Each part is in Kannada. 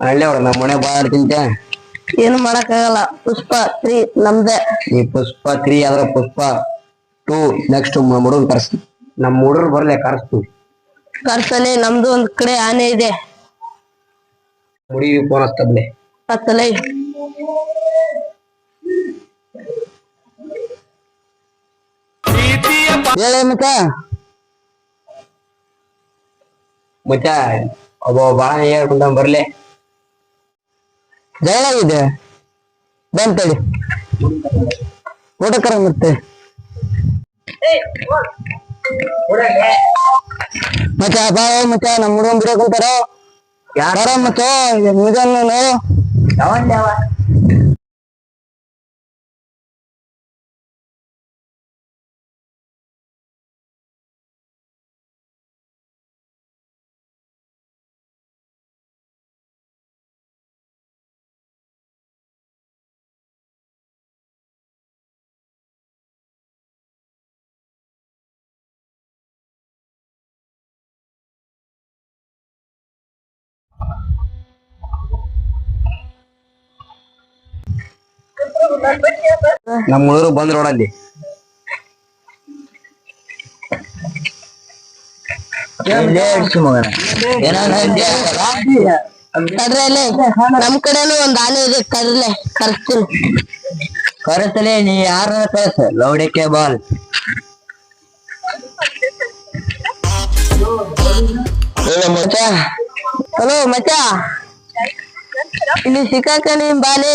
ಹಳ್ಳಿ ಅವ್ರ ನಮ್ಮ ಮನೆ ಬಾಳ ತಿಂತೆ. ಏನು ಮಾಡಕ್ಕಾಗಲ್ಲ. ಪುಷ್ಪ ತ್ರೀ ನಮ್ದೆ. ಈ ಪುಷ್ಪ ತ್ರೀ ಆದ್ರ ಪುಷ್ಪ ಟೂ ನೆಕ್ಸ್ಟ್ ನಮ್ಮ ಹುಡುಗನ್ ಕರ್ಸ್ ನಮ್ಮ ಹುಡುಗರು ಬರ್ಲೆ ಕರ್ಸ್ತು ಕರ್ಸಲಿ ನಮ್ದು ಒಂದ್ ಕಡೆ ಆನೆ ಇದೆ. ಹುಡುಗಿ ಫೋನ್ ಹಸ್ತದ್ಲೆ ಕತ್ತಲೆ ಹೇಳಿ ಮತ್ತ. ಮತ್ತೆ ಒಬ್ಬ ಬಾಳ ಹೇಳ್ಕೊಂಡ ಬರ್ಲಿ. ಜಗಳಾಗಿದೆ. ಬಂತೇಳಿ ಊಟಕ್ಕರ ಮತ್ತೆ. ಮತ್ತೆ ಅಪಾಯ ಮತ್ತೆ ನಮ್ಮ ಹುಡುಗನ್ ಬಿಡಕ್ ಕುಂತಾರ. ಯಾರ ಮತ್ತೆ ನಿಜನ್ನು ನಮ್ಮ ಹುಡುಗರು ಬಂದ್ ರೋಡಲ್ಲಿ ಕಡ್ರಲ್ಲಿ ನಮ್ ಕಡೆನು ಒಂದ್ ಆನೆ ಇದೆ ಕರ್ಲೆ ಕರ್ಸ್ತೀನಿ. ಕರೆಸಲೆ ನೀ ಯಾರ ಕರೆಸ? ಲೌಡಿಕೆ ಬಾಲ್. ಹಲೋ ಮಚ್ಚ. ಇಲ್ಲಿ ಸಿಕ್ಕಾಕಣಿ ಬಾಲಿ.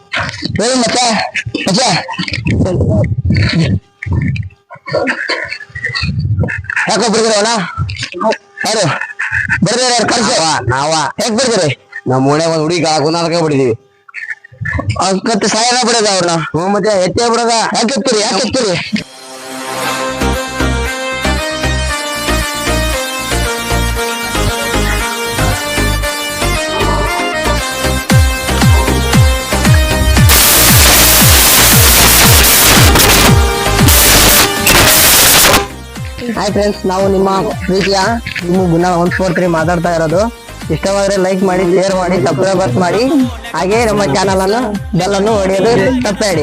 ಹೇಳಿ ಮಚ್ಚ ಮಚ್ಚ ಯಾಕೋ ಬಿಡಿದ್ರವನ ಯಾರು? ಬರ್ದಿರ ಕಳ್ಸ. ನಾವ ಹೇಗ್ ಬರ್ದಿರಿ? ನಮ್ಮ ಓಣೆ ಒಂದು ಹುಡುಗಿ ಗುಣಾದಕ ಬಿಡಿದೀವಿ ಅದಕ್ಕೆ ಸಾಯನ ಬಿಡದ ಅವ್ರನ್ನ ಹ್ಞೂ ಮತ್ತೆ ಎತ್ತೇ ಬಿಡದ ಯಾಕೆ ಎತ್ತೀರಿ? ಯಾಕೆ ಎತ್ತೀರಿ? ಹಾಯ್ ಫ್ರೆಂಡ್ಸ್ ನಾವು ನಿಮ್ಮ ಪ್ರೀತಿಯ, ನಿಮ್ಮ ಗುಣ ಒನ್ ಫೋರ್ ತ್ರೀ ಮಾತಾಡ್ತಾ ಇರೋದು. ಇಷ್ಟವಾದ್ರೆ ಲೈಕ್ ಮಾಡಿ ಶೇರ್ ಮಾಡಿ ಸಬ್ಸ್ಕ್ರೈಬರ್ಸ್ ಮಾಡಿ. ಹಾಗೆ ನಮ್ಮ ಚಾನಲ್ ಅನ್ನು ಬೆಲ್ ಅನ್ನು ಹೊಡೆಯೋದು ತಪ್ಪಬೇಡಿ